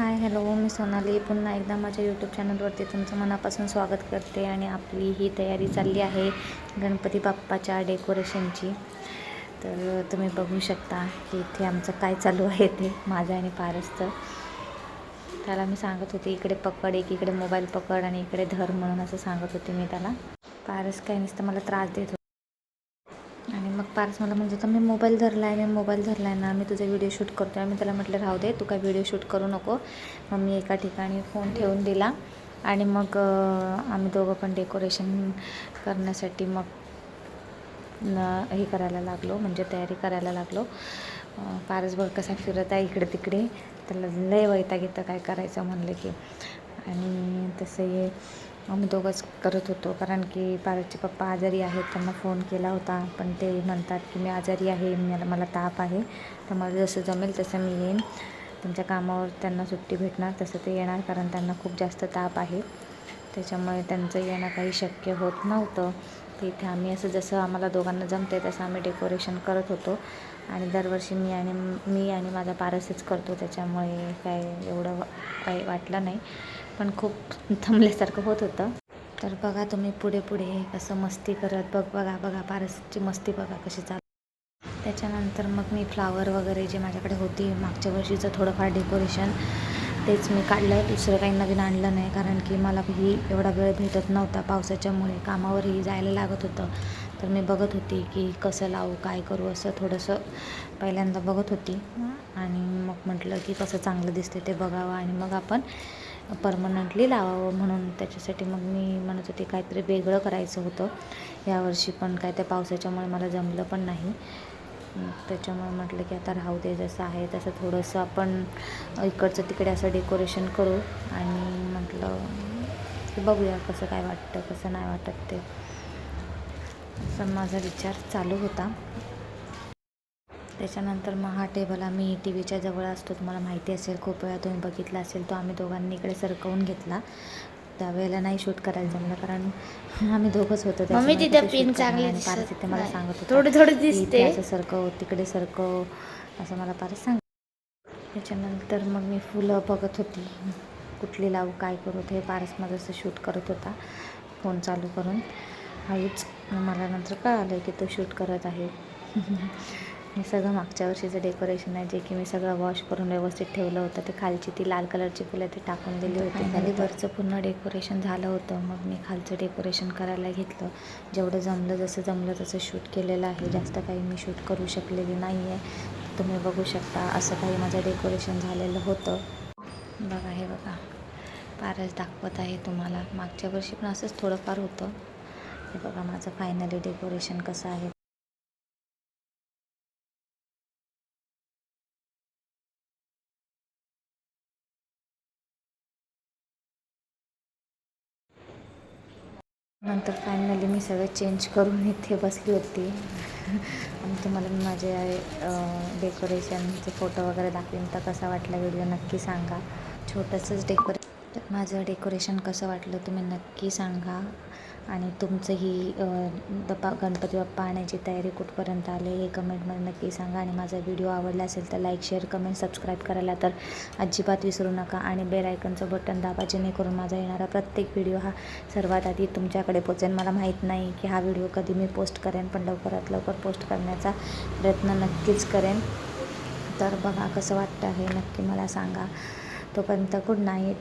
Hi hello मी सोनाली पुन्हा एकदा माझ्या यूट्यूब चॅनलवरती तुमचं मनापासून स्वागत करते आणि आपली ही तयारी चालली आहे गणपती बाप्पाच्या डेकोरेशनची तर तुम्ही बघू शकता की इथे आमचं काय चालू आहे ते माझं आणि पारसचं. त्याला मी सांगत होते इकडे पकड एक इकडे मोबाईल पकड आणि इकडे धर म्हणून असं सांगत होते मी त्याला. पारस काय नुसतं मला त्रास देत पारस मला म्हणजे तर मी मोबाईल धरला आहे मी मोबाईल धरला आहे ना मी तुझा व्हिडिओ शूट करतो आहे मी त्याला म्हटलं राहू दे तू काय व्हिडिओ शूट करू नको. मग मी एका ठिकाणी फोन ठेवून दिला आणि मग आम्ही दोघं पण डेकोरेशन करण्यासाठी मग हे करायला लागलो म्हणजे तयारी करायला लागलो. पारसभर कसा फिरत आहे इकडे तिकडे. त्याला लय वैताग येतं काय करायचं म्हणलं की. आणि तसं हे आम्ही दोघंच करत होतो कारण की पारसचे पप्पा आजारी आहेत त्यांना फोन केला होता. पण ते म्हणतात की मी आजारी आहे मला मला ताप आहे. तर मला जसं जमेल तसं मी येईन. त्यांच्या कामावर त्यांना सुट्टी भेटणार तसं ते येणार कारण त्यांना खूप जास्त ताप आहे. त्याच्यामुळे त्यांचं येणं काही शक्य होत नव्हतं. तर इथे आम्ही असं जसं आम्हाला दोघांना जमते तसं आम्ही डेकोरेशन करत होतो. आणि दरवर्षी मी आणि मी आणि माझा पारसच करतो. त्याच्यामुळे काय एवढं वा- काही वाटलं नाही. पण खूप थांबल्यासारखं होत होतं. तर बघा तुम्ही पुढे पुढे कसं मस्ती करत बघ बघा बघा पारसची मस्ती बघा कशी चालू. त्याच्यानंतर मग मी फ्लावर वगैरे जे माझ्याकडे होती मागच्या वर्षीचं थोडंफार डेकोरेशन तेच मी काढलं दुसरं काही नवीन आणलं नाही कारण की मला ही एवढा वेळ भेटत नव्हता. पावसाच्यामुळे कामावरही जायला लागत होतं. तर मी बघत होती की कसं लावू काय करू असं थोडंसं पहिल्यांदा बघत होती. आणि मग म्हटलं की कसं चांगलं दिसते ते बघावं आणि मग आपण परमनंटली लावावं म्हणून त्याच्यासाठी मग मी म्हणत होते काहीतरी वेगळं करायचं होतं. यावर्षी पण काय त्या पावसाच्यामुळे मला जमलं पण नाही. त्याच्यामुळे म्हटलं की आता राहू दे जसं आहे तसं थोडंसं आपण इकडचं तिकडे असं डेकोरेशन करू. आणि म्हटलं की बघूया कसं काय वाटतं कसं नाही वाटत ते. असं माझा विचार चालू होता. त्याच्यानंतर मग हा टेबल आम्ही टी व्हीच्या जवळ असतो. तुम्हाला माहिती असेल खूप वेळा तुम्ही बघितला असेल तो आम्ही दोघांनी इकडे सरकवून घेतला. त्यावेळेला नाही शूट करायला जमलं कारण आम्ही दोघंच होतो मम्मी तिथे पिन चांगली इथे मला. सांगत होता थोडी थोडी दिसते. असं सरकव तिकडे सरकव असं मला पारस सांग त्याच्यानंतर मग मी फुलं बघत होती. कुठली लावू काय करू ते पारस माझं असं शूट करत होता फोन चालू करून. हळूच मला नंतर कळालं की तो शूट करत आहे. हे सगळं मागच्या वर्षीचं डेकोरेशन आहे जे की मी सगळं वॉश करून व्यवस्थित ठेवलं होतं. ते खालची ती लाल कलरची फुलं ती टाकून दिली होती. खाली वरचं पूर्ण डेकोरेशन झालं होतं. मग मी खालचं डेकोरेशन करायला घेतलं. जेवढं जमलं जसं जमलं तसं शूट केलेलं आहे. जास्त काही मी शूट करू शकलेली नाही आहे तुम्ही बघू शकता असं काही माझं डेकोरेशन झालेलं होतं. बघा हे बघा. पारस दाखवत आहे तुम्हाला. मागच्या वर्षी पण असंच थोडंफार होतं. हे बघा माझं फायनली डेकोरेशन कसं आहे. नंतर फायनली मी सगळं चेंज करून इथे बसली होती. आणि तुम्हाला मी माझे डेकोरेशनचे फोटो वगैरे दाखवीन. तर कसा वाटला व्हिडिओ नक्की सांगा. छोटंसंच डेकोरे तर माझं डेकोरेशन कसं वाटलं तुम्ही नक्की सांगा. आणि तुमचंही दपा गणपती बाप्पा आणायची तयारी कुठपर्यंत आले हे कमेंटमध्ये नक्की सांगा. आणि माझा व्हिडिओ आवडला असेल तर लाईक शेअर कमेंट सबस्क्राईब करायला तर अजिबात विसरू नका. आणि बेल आयकनचं बटन दाबा जेणेकरून माझा येणारा प्रत्येक व्हिडिओ हा सर्वात आधी तुमच्याकडे पोचेल मला माहीत नाही की हा व्हिडिओ कधी मी पोस्ट करेन पण लवकरात लवकर पोस्ट करण्याचा प्रयत्न नक्कीच करेन. तर बघा कसं वाटतं हे नक्की मला सांगा. तोपर्यंत गुड नाईट